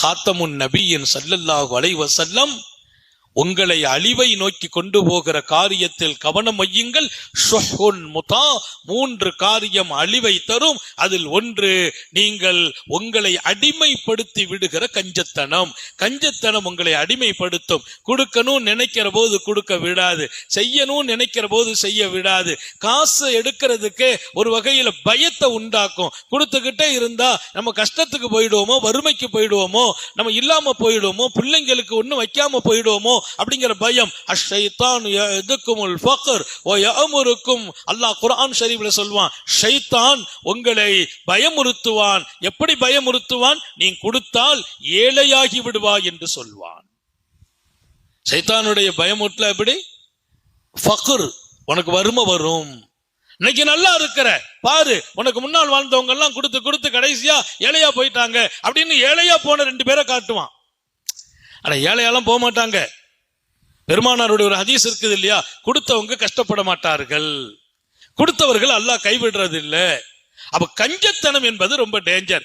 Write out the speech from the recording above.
காத்தமுன் நபியின் சல்லல்லாஹு அலைவசல்லம் உங்களை அழிவை நோக்கி கொண்டு போகிற காரியத்தில் கவனம் வையுங்கள். முதா மூன்று காரியம் அழிவை தரும். அதில் ஒன்று நீங்கள் உங்களை அடிமைப்படுத்தி விடுகிற கஞ்சத்தனம். கஞ்சத்தனம் உங்களை அடிமைப்படுத்தும். கொடுக்கணும் நினைக்கிற போது கொடுக்க விடாது. செய்யணும் நினைக்கிற போது செய்ய விடாது. காசு எடுக்கிறதுக்கு ஒரு வகையில பயத்தை உண்டாக்கும். கொடுத்துக்கிட்டே இருந்தா நம்ம கஷ்டத்துக்கு போயிடுவோமோ வறுமைக்கு போயிடுவோமோ நம்ம இல்லாம போயிடுவோமோ பிள்ளைங்களுக்கு ஒன்றும் வைக்காம போயிடுவோமோ அப்படிங்கிற பயம். அஷைத்தான் எதுக்குமுல் ஃபக்ர் ஓ யஅமுருக்கும். அல்லாஹ் குரான் ஷரீஃபில் சொல்வான் ஷைத்தான் உங்களை பயமுறுத்துவான். எப்படி பயமுறுத்துவான்? நீ கொடுத்தால் ஏழையாகி விடுவா என்று சொல்வான். சைத்தானுடைய பயமுட்ல எப்படி? ஃபக்குர் உனக்கு வறுமை வரும். இன்னைக்கு நல்லா இருக்கிற பாரு உனக்கு முன்னால் வாழ்ந்தவங்க எல்லாம் கொடுத்து கொடுத்து கடைசியா ஏழையா போயிட்டாங்க. அப்படின்னு ஏழையா போன ரெண்டு பேரை காட்டுவான். ஆனா ஏழையாலாம் போக மாட்டாங்க பெருமானாருடைய ஒரு ஹதீஸ் இருக்குது இல்லையா? கொடுத்தவங்க கஷ்டப்பட மாட்டார்கள். கொடுத்தவர்கள் அல்லாஹ் கைவிடுறது இல்ல அப்ப கஞ்சத்தனம் என்பது ரொம்ப டேஞ்சர்